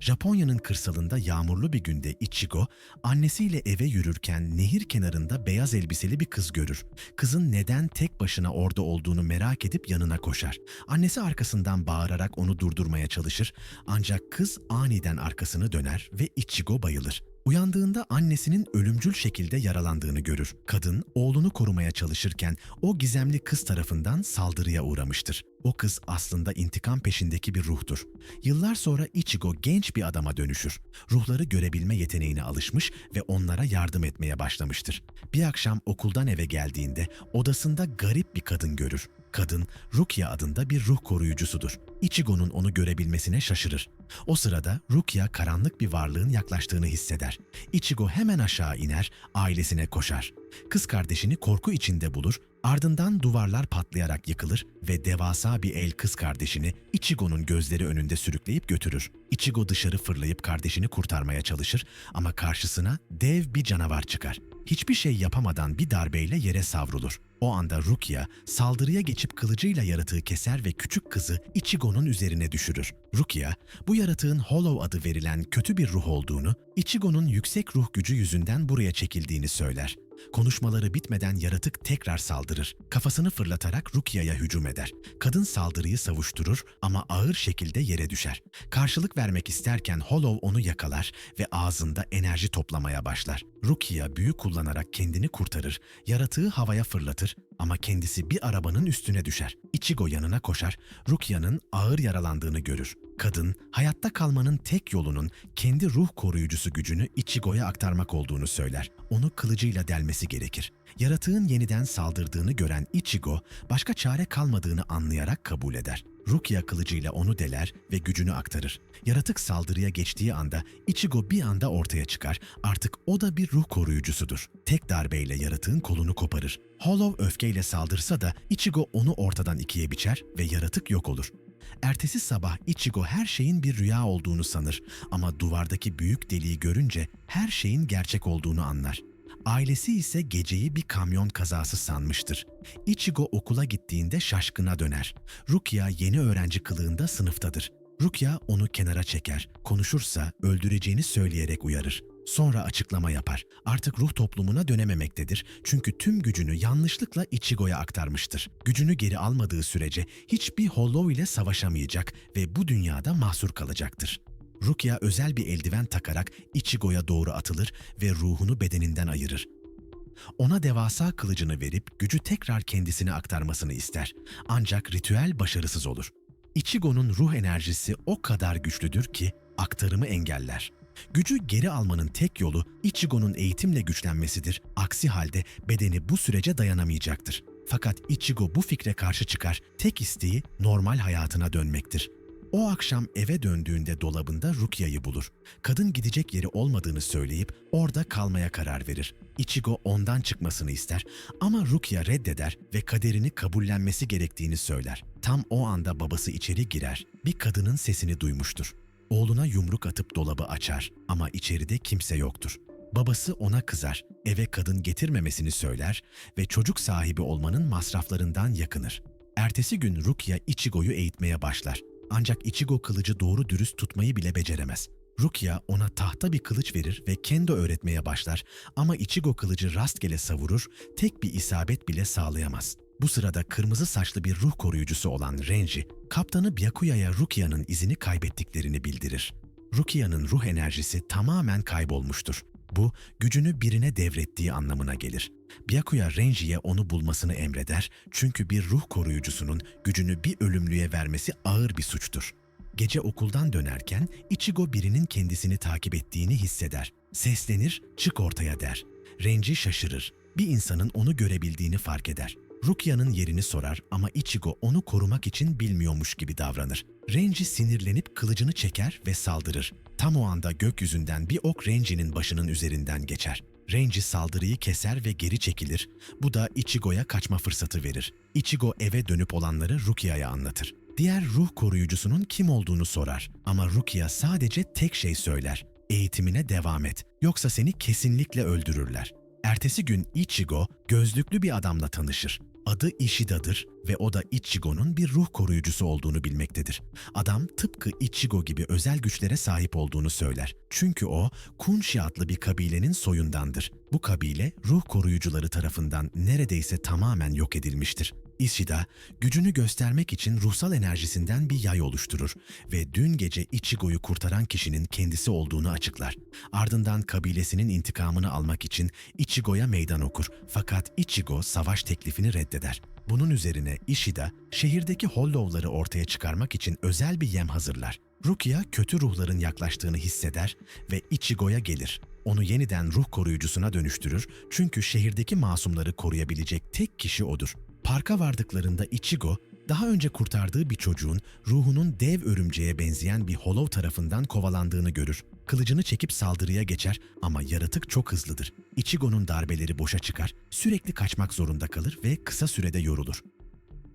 Japonya'nın kırsalında yağmurlu bir günde Ichigo, annesiyle eve yürürken nehir kenarında beyaz elbiseli bir kız görür. Kızın neden tek başına orada olduğunu merak edip yanına koşar. Annesi arkasından bağırarak onu durdurmaya çalışır ancak kız aniden arkasını döner ve Ichigo bayılır. Uyandığında annesinin ölümcül şekilde yaralandığını görür. Kadın oğlunu korumaya çalışırken o gizemli kız tarafından saldırıya uğramıştır. O kız aslında intikam peşindeki bir ruhtur. Yıllar sonra Ichigo genç bir adama dönüşür. Ruhları görebilme yeteneğine alışmış ve onlara yardım etmeye başlamıştır. Bir akşam okuldan eve geldiğinde odasında garip bir kadın görür. Kadın Rukia adında bir ruh koruyucusudur. Ichigo'nun onu görebilmesine şaşırır. O sırada Rukia karanlık bir varlığın yaklaştığını hisseder. Ichigo hemen aşağı iner, ailesine koşar. Kız kardeşini korku içinde bulur, ardından duvarlar patlayarak yıkılır ve devasa bir el kız kardeşini Ichigo'nun gözleri önünde sürükleyip götürür. Ichigo dışarı fırlayıp kardeşini kurtarmaya çalışır ama karşısına dev bir canavar çıkar. Hiçbir şey yapamadan bir darbeyle yere savrulur. O anda Rukia saldırıya geçip kılıcıyla yaratığı keser ve küçük kızı Ichigo'nun üzerine düşürür. Rukia, bu yaratığın Hollow adı verilen kötü bir ruh olduğunu, Ichigo'nun yüksek ruh gücü yüzünden buraya çekildiğini söyler. Konuşmaları bitmeden yaratık tekrar saldırır. Kafasını fırlatarak Rukia'ya hücum eder. Kadın saldırıyı savuşturur ama ağır şekilde yere düşer. Karşılık vermek isterken Hollow onu yakalar ve ağzında enerji toplamaya başlar. Rukia büyü kullanarak kendini kurtarır, yaratığı havaya fırlatır ama kendisi bir arabanın üstüne düşer. Ichigo yanına koşar, Rukia'nın ağır yaralandığını görür. Kadın, hayatta kalmanın tek yolunun kendi ruh koruyucusu gücünü Ichigo'ya aktarmak olduğunu söyler. Onu kılıcıyla delmesi gerekir. Yaratığın yeniden saldırdığını gören Ichigo, başka çare kalmadığını anlayarak kabul eder. Rukia kılıcıyla onu deler ve gücünü aktarır. Yaratık saldırıya geçtiği anda Ichigo bir anda ortaya çıkar. Artık o da bir ruh koruyucusudur. Tek darbeyle yaratığın kolunu koparır. Hollow öfkeyle saldırsa da Ichigo onu ortadan ikiye biçer ve yaratık yok olur. Ertesi sabah Ichigo her şeyin bir rüya olduğunu sanır ama duvardaki büyük deliği görünce her şeyin gerçek olduğunu anlar. Ailesi ise geceyi bir kamyon kazası sanmıştır. Ichigo okula gittiğinde şaşkına döner. Rukia yeni öğrenci kılığında sınıftadır. Rukia onu kenara çeker, konuşursa öldüreceğini söyleyerek uyarır. Sonra açıklama yapar. Artık ruh toplumuna dönememektedir çünkü tüm gücünü yanlışlıkla Ichigo'ya aktarmıştır. Gücünü geri almadığı sürece hiçbir Hollow ile savaşamayacak ve bu dünyada mahsur kalacaktır. Rukia özel bir eldiven takarak Ichigo'ya doğru atılır ve ruhunu bedeninden ayırır. Ona devasa kılıcını verip gücü tekrar kendisine aktarmasını ister. Ancak ritüel başarısız olur. Ichigo'nun ruh enerjisi o kadar güçlüdür ki aktarımı engeller. Gücü geri almanın tek yolu Ichigo'nun eğitimle güçlenmesidir. Aksi halde bedeni bu sürece dayanamayacaktır. Fakat Ichigo bu fikre karşı çıkar. Tek isteği normal hayatına dönmektir. O akşam eve döndüğünde dolabında Rukia'yı bulur. Kadın gidecek yeri olmadığını söyleyip orada kalmaya karar verir. Ichigo ondan çıkmasını ister ama Rukia reddeder ve kaderini kabullenmesi gerektiğini söyler. Tam o anda babası içeri girer. Bir kadının sesini duymuştur. Oğluna yumruk atıp dolabı açar ama içeride kimse yoktur. Babası ona kızar, eve kadın getirmemesini söyler ve çocuk sahibi olmanın masraflarından yakınır. Ertesi gün Rukia Ichigo'yu eğitmeye başlar. Ancak Ichigo kılıcı doğru dürüst tutmayı bile beceremez. Rukia ona tahta bir kılıç verir ve kendo öğretmeye başlar ama Ichigo kılıcı rastgele savurur, tek bir isabet bile sağlayamaz. Bu sırada kırmızı saçlı bir ruh koruyucusu olan Renji, kaptanı Byakuya'ya Rukia'nın izini kaybettiklerini bildirir. Rukia'nın ruh enerjisi tamamen kaybolmuştur. Bu, gücünü birine devrettiği anlamına gelir. Byakuya Renji'ye onu bulmasını emreder çünkü bir ruh koruyucusunun gücünü bir ölümlüye vermesi ağır bir suçtur. Gece okuldan dönerken Ichigo birinin kendisini takip ettiğini hisseder. Seslenir, çık ortaya der. Renji şaşırır. Bir insanın onu görebildiğini fark eder. Rukia'nın yerini sorar ama Ichigo onu korumak için bilmiyormuş gibi davranır. Renji sinirlenip kılıcını çeker ve saldırır. Tam o anda gökyüzünden bir ok Renji'nin başının üzerinden geçer. Renji saldırıyı keser ve geri çekilir. Bu da Ichigo'ya kaçma fırsatı verir. Ichigo eve dönüp olanları Rukia'ya anlatır. Diğer ruh koruyucusunun kim olduğunu sorar ama Rukia sadece tek şey söyler. Eğitimine devam et yoksa seni kesinlikle öldürürler. Ertesi gün Ichigo gözlüklü bir adamla tanışır. Adı Ishida'dır ve o da Ichigo'nun bir ruh koruyucusu olduğunu bilmektedir. Adam tıpkı Ichigo gibi özel güçlere sahip olduğunu söyler. Çünkü o Kunshi adlı bir kabilenin soyundandır. Bu kabile ruh koruyucuları tarafından neredeyse tamamen yok edilmiştir. Ishida, gücünü göstermek için ruhsal enerjisinden bir yay oluşturur ve dün gece Ichigo'yu kurtaran kişinin kendisi olduğunu açıklar. Ardından kabilesinin intikamını almak için Ichigo'ya meydan okur fakat Ichigo savaş teklifini reddeder. Bunun üzerine Ishida, şehirdeki Hollow'ları ortaya çıkarmak için özel bir yem hazırlar. Rukia kötü ruhların yaklaştığını hisseder ve Ichigo'ya gelir. Onu yeniden ruh koruyucusuna dönüştürür çünkü şehirdeki masumları koruyabilecek tek kişi odur. Parka vardıklarında Ichigo, daha önce kurtardığı bir çocuğun ruhunun dev örümceğe benzeyen bir hollow tarafından kovalandığını görür. Kılıcını çekip saldırıya geçer ama yaratık çok hızlıdır. Ichigo'nun darbeleri boşa çıkar, sürekli kaçmak zorunda kalır ve kısa sürede yorulur.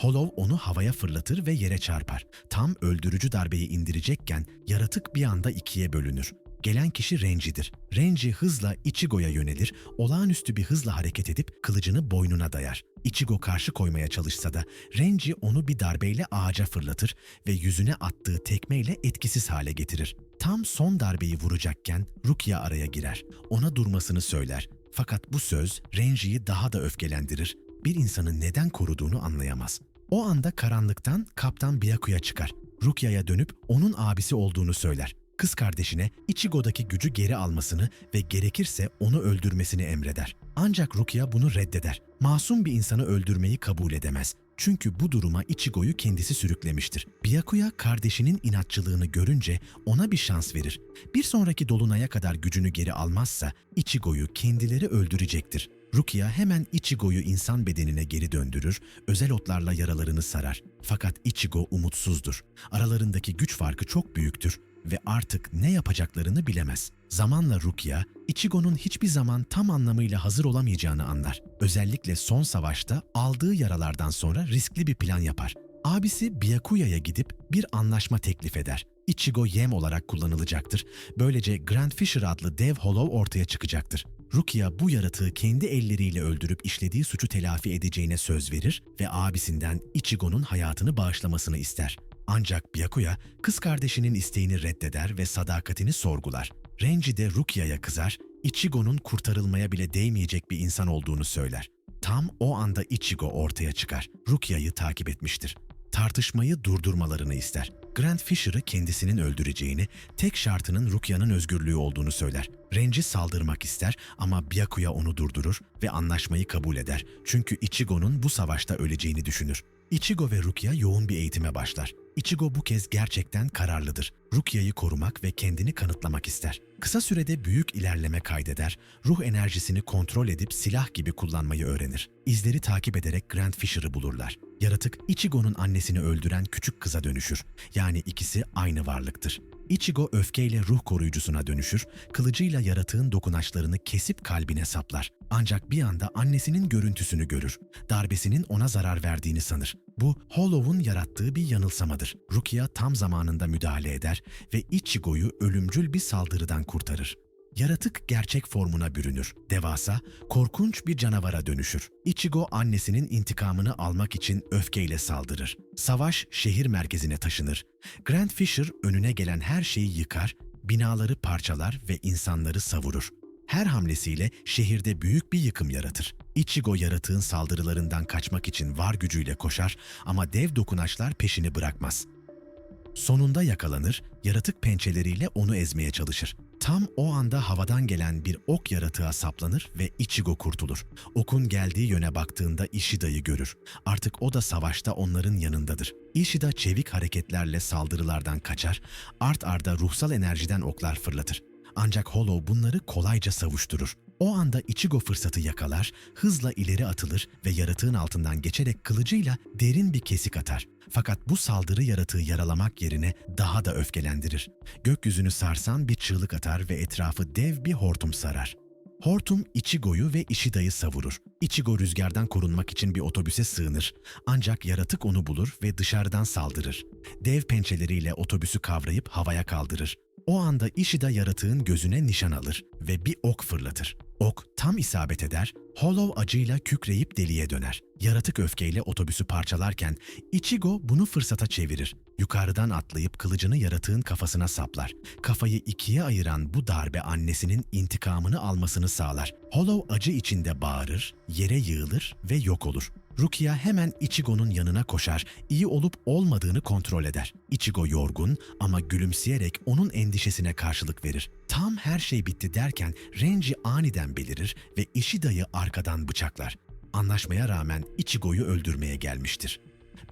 Hollow onu havaya fırlatır ve yere çarpar. Tam öldürücü darbeyi indirecekken yaratık bir anda ikiye bölünür. Gelen kişi Renji'dir. Renji hızla Ichigo'ya yönelir, olağanüstü bir hızla hareket edip kılıcını boynuna dayar. Ichigo karşı koymaya çalışsa da Renji onu bir darbeyle ağaca fırlatır ve yüzüne attığı tekmeyle etkisiz hale getirir. Tam son darbeyi vuracakken Rukia araya girer. Ona durmasını söyler. Fakat bu söz Renji'yi daha da öfkelendirir. Bir insanı neden koruduğunu anlayamaz. O anda karanlıktan Kaptan Byakuya çıkar. Rukia'ya dönüp onun abisi olduğunu söyler. Kız kardeşine Ichigo'daki gücü geri almasını ve gerekirse onu öldürmesini emreder. Ancak Rukia bunu reddeder. Masum bir insanı öldürmeyi kabul edemez. Çünkü bu duruma Ichigo'yu kendisi sürüklemiştir. Byakuya kardeşinin inatçılığını görünce ona bir şans verir. Bir sonraki dolunaya kadar gücünü geri almazsa Ichigo'yu kendileri öldürecektir. Rukia hemen Ichigo'yu insan bedenine geri döndürür, özel otlarla yaralarını sarar. Fakat Ichigo umutsuzdur. Aralarındaki güç farkı çok büyüktür ve artık ne yapacaklarını bilemez. Zamanla Rukia, Ichigo'nun hiçbir zaman tam anlamıyla hazır olamayacağını anlar. Özellikle son savaşta aldığı yaralardan sonra riskli bir plan yapar. Abisi Byakuya'ya gidip bir anlaşma teklif eder. Ichigo yem olarak kullanılacaktır. Böylece Grand Fisher adlı dev Hollow ortaya çıkacaktır. Rukia bu yaratığı kendi elleriyle öldürüp işlediği suçu telafi edeceğine söz verir ve abisinden Ichigo'nun hayatını bağışlamasını ister. Ancak Byakuya kız kardeşinin isteğini reddeder ve sadakatini sorgular. Renji de Rukia'ya kızar, Ichigo'nun kurtarılmaya bile değmeyecek bir insan olduğunu söyler. Tam o anda Ichigo ortaya çıkar. Rukia'yı takip etmiştir. Tartışmayı durdurmalarını ister. Grant Fisher'ı kendisinin öldüreceğini, tek şartının Rukia'nın özgürlüğü olduğunu söyler. Renji saldırmak ister ama Byakuya onu durdurur ve anlaşmayı kabul eder. Çünkü Ichigo'nun bu savaşta öleceğini düşünür. Ichigo ve Rukia yoğun bir eğitime başlar. Ichigo bu kez gerçekten kararlıdır. Rukia'yı korumak ve kendini kanıtlamak ister. Kısa sürede büyük ilerleme kaydeder, ruh enerjisini kontrol edip silah gibi kullanmayı öğrenir. İzleri takip ederek Grand Fisher'ı bulurlar. Yaratık Ichigo'nun annesini öldüren küçük kıza dönüşür. Yani ikisi aynı varlıktır. Ichigo öfkeyle ruh koruyucusuna dönüşür, kılıcıyla yaratığın dokunaçlarını kesip kalbine saplar. Ancak bir anda annesinin görüntüsünü görür. Darbesinin ona zarar verdiğini sanır. Bu Hollow'un yarattığı bir yanılsamadır. Rukia tam zamanında müdahale eder ve Ichigo'yu ölümcül bir saldırıdan kurtarır. Yaratık gerçek formuna bürünür. Devasa, korkunç bir canavara dönüşür. Ichigo annesinin intikamını almak için öfkeyle saldırır. Savaş şehir merkezine taşınır. Grand Fisher önüne gelen her şeyi yıkar, binaları parçalar ve insanları savurur. Her hamlesiyle şehirde büyük bir yıkım yaratır. Ichigo yaratığın saldırılarından kaçmak için var gücüyle koşar ama dev dokunaçlar peşini bırakmaz. Sonunda yakalanır, yaratık pençeleriyle onu ezmeye çalışır. Tam o anda havadan gelen bir ok yaratığa saplanır ve Ichigo kurtulur. Okun geldiği yöne baktığında Ishida'yı görür. Artık o da savaşta onların yanındadır. Ishida çevik hareketlerle saldırılardan kaçar, art arda ruhsal enerjiden oklar fırlatır. Ancak Hollow bunları kolayca savuşturur. O anda Ichigo fırsatı yakalar, hızla ileri atılır ve yaratığın altından geçerek kılıcıyla derin bir kesik atar. Fakat bu saldırı yaratığı yaralamak yerine daha da öfkelendirir. Gökyüzünü sarsan bir çığlık atar ve etrafı dev bir hortum sarar. Hortum Ichigo'yu ve Ishida'yı savurur. Ichigo rüzgardan korunmak için bir otobüse sığınır. Ancak yaratık onu bulur ve dışarıdan saldırır. Dev pençeleriyle otobüsü kavrayıp havaya kaldırır. O anda Ishida yaratığın gözüne nişan alır ve bir ok fırlatır. Ok tam isabet eder, Hollow acıyla kükreyip deliye döner. Yaratık öfkeyle otobüsü parçalarken Ichigo bunu fırsata çevirir. Yukarıdan atlayıp kılıcını yaratığın kafasına saplar. Kafayı ikiye ayıran bu darbe annesinin intikamını almasını sağlar. Hollow acı içinde bağırır, yere yığılır ve yok olur. Rukia hemen Ichigo'nun yanına koşar, iyi olup olmadığını kontrol eder. Ichigo yorgun ama gülümseyerek onun endişesine karşılık verir. Tam her şey bitti derken Renji aniden belirir ve Ishida'yı arkadan bıçaklar. Anlaşmaya rağmen Ichigo'yu öldürmeye gelmiştir.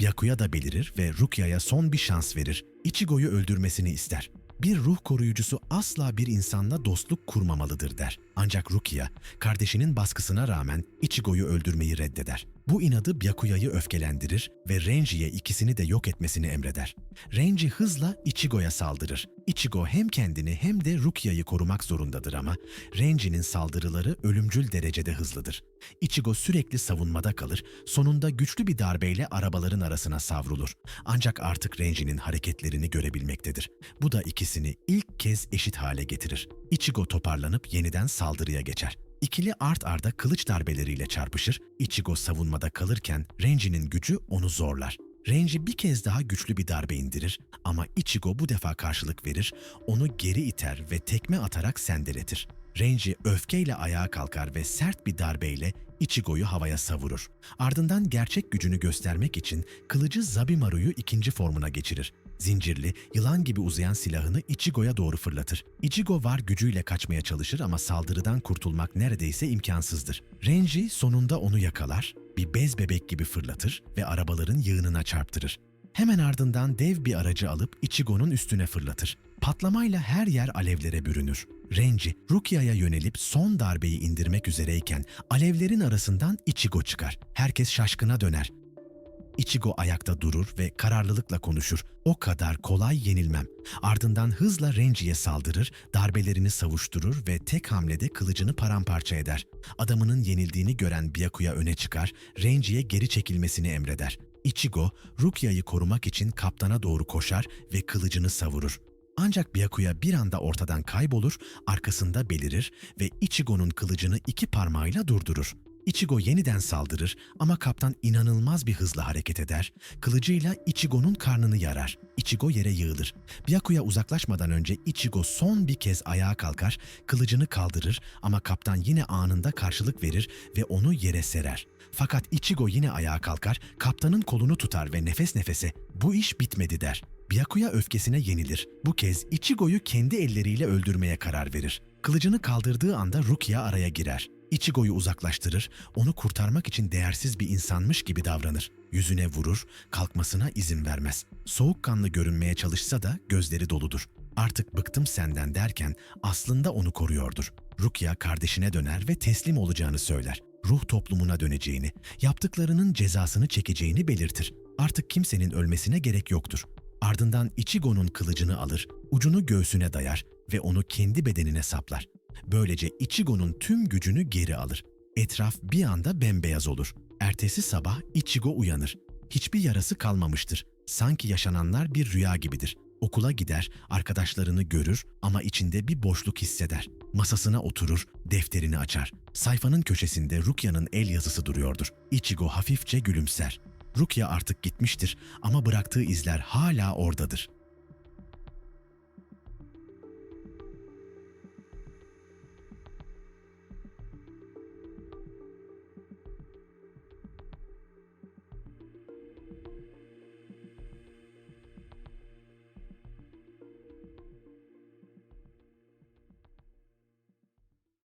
Byakuya da belirir ve Rukia'ya son bir şans verir. Ichigo'yu öldürmesini ister. Bir ruh koruyucusu asla bir insanla dostluk kurmamalıdır der. Ancak Rukia, kardeşinin baskısına rağmen Ichigo'yu öldürmeyi reddeder. Bu inadı Byakuya'yı öfkelendirir ve Renji'ye ikisini de yok etmesini emreder. Renji hızla Ichigo'ya saldırır. Ichigo hem kendini hem de Rukia'yı korumak zorundadır ama Renji'nin saldırıları ölümcül derecede hızlıdır. Ichigo sürekli savunmada kalır, sonunda güçlü bir darbeyle arabaların arasına savrulur. Ancak artık Renji'nin hareketlerini görebilmektedir. Bu da ikisini ilk kez eşit hale getirir. Ichigo toparlanıp yeniden saldırıya geçer. İkili art arda kılıç darbeleriyle çarpışır, Ichigo savunmada kalırken Renji'nin gücü onu zorlar. Renji bir kez daha güçlü bir darbe indirir ama Ichigo bu defa karşılık verir, onu geri iter ve tekme atarak sendeletir. Renji öfkeyle ayağa kalkar ve sert bir darbeyle Ichigo'yu havaya savurur. Ardından gerçek gücünü göstermek için kılıcı Zabimaru'yu ikinci formuna geçirir. Zincirli, yılan gibi uzayan silahını Ichigo'ya doğru fırlatır. Ichigo var gücüyle kaçmaya çalışır ama saldırıdan kurtulmak neredeyse imkansızdır. Renji sonunda onu yakalar, bir bez bebek gibi fırlatır ve arabaların yığınına çarptırır. Hemen ardından dev bir aracı alıp Ichigo'nun üstüne fırlatır. Patlamayla her yer alevlere bürünür. Renji, Rukia'ya yönelip son darbeyi indirmek üzereyken alevlerin arasından Ichigo çıkar. Herkes şaşkına döner. Ichigo ayakta durur ve kararlılıkla konuşur. O kadar kolay yenilmem. Ardından hızla Renji'ye saldırır, darbelerini savuşturur ve tek hamlede kılıcını paramparça eder. Adamının yenildiğini gören Byakuya öne çıkar, Renji'ye geri çekilmesini emreder. Ichigo, Rukia'yı korumak için kaptana doğru koşar ve kılıcını savurur. Ancak Byakuya bir anda ortadan kaybolur, arkasında belirir ve Ichigo'nun kılıcını iki parmağıyla durdurur. Ichigo yeniden saldırır ama kaptan inanılmaz bir hızla hareket eder. Kılıcıyla Ichigo'nun karnını yarar. Ichigo yere yığılır. Byakuya uzaklaşmadan önce Ichigo son bir kez ayağa kalkar, kılıcını kaldırır ama kaptan yine anında karşılık verir ve onu yere serer. Fakat Ichigo yine ayağa kalkar, kaptanın kolunu tutar ve nefes nefese "Bu iş bitmedi." der. Byakuya öfkesine yenilir. Bu kez Ichigo'yu kendi elleriyle öldürmeye karar verir. Kılıcını kaldırdığı anda Rukia araya girer. Ichigo'yu uzaklaştırır, onu kurtarmak için değersiz bir insanmış gibi davranır. Yüzüne vurur, kalkmasına izin vermez. Soğukkanlı görünmeye çalışsa da gözleri doludur. Artık bıktım senden derken aslında onu koruyordur. Rukia kardeşine döner ve teslim olacağını söyler. Ruh toplumuna döneceğini, yaptıklarının cezasını çekeceğini belirtir. Artık kimsenin ölmesine gerek yoktur. Ardından Ichigo'nun kılıcını alır, ucunu göğsüne dayar ve onu kendi bedenine saplar. Böylece Ichigo'nun tüm gücünü geri alır. Etraf bir anda bembeyaz olur. Ertesi sabah Ichigo uyanır. Hiçbir yarası kalmamıştır. Sanki yaşananlar bir rüya gibidir. Okula gider, arkadaşlarını görür ama içinde bir boşluk hisseder. Masasına oturur, defterini açar. Sayfanın köşesinde Rukya'nın el yazısı duruyordur. Ichigo hafifçe gülümser. Rukia artık gitmiştir ama bıraktığı izler hala oradadır.